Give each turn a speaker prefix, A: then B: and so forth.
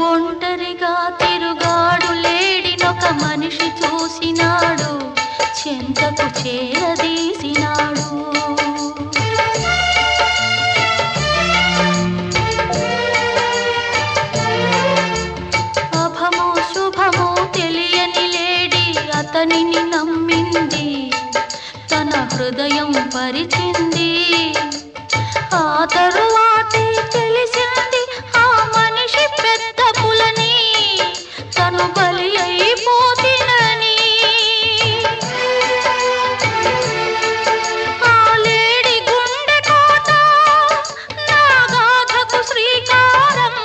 A: ఒంటరిగా తిరుగాడు లేడినొక మనిషి చూసినాడు చెంతకు చేరదీసినాడు. అభమో శుభమో తెలియని లేడి అతనిని నమ్మింది తన హృదయం పరిచింది. పాపములని తను బలి అయిపోతినని ఆలేడి గుండె కోట నాగాధకు శ్రీకారం